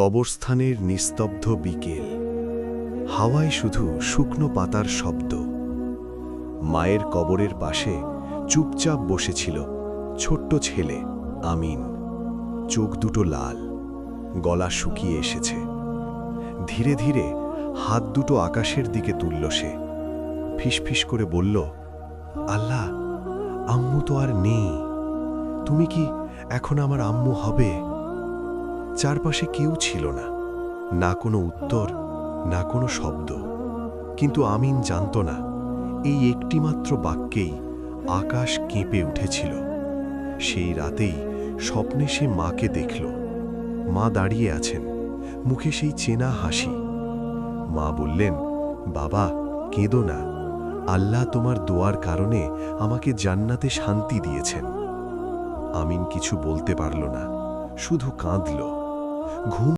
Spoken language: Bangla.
কবরস্থানের নিস্তব্ধ বিকেল। হাওয়ায় শুধু শুকনো পাতার শব্দ। মায়ের কবরের পাশে চুপচাপ বসেছিল ছোট্ট ছেলে আমিন। চোখ দুটো লাল, গলা শুকিয়ে এসেছে। ধীরে ধীরে হাত দুটো আকাশের দিকে তুলল সে। ফিসফিস করে বলল, আল্লাহ, আম্মু তো আর নেই। তুমি কি এখন আমার আম্মু হবে? চারপাশে কেউ ছিল না। না কোনো উত্তর, না কোনো শব্দ। কিন্তু আমিন জানত না, এই একটিমাত্র বাক্যেই আকাশ কেঁপে উঠেছিল। সেই রাতেই স্বপ্নে সে মাকে দেখল। মা দাঁড়িয়ে আছেন, মুখে সেই চেনা হাসি। মা বললেন, বাবা, কেঁদো না। আল্লাহ তোমার দোয়ার কারণে আমাকে জান্নাতে শান্তি দিয়েছেন। আমিন কিছু বলতে পারল না, শুধু কাঁদল। ঘুম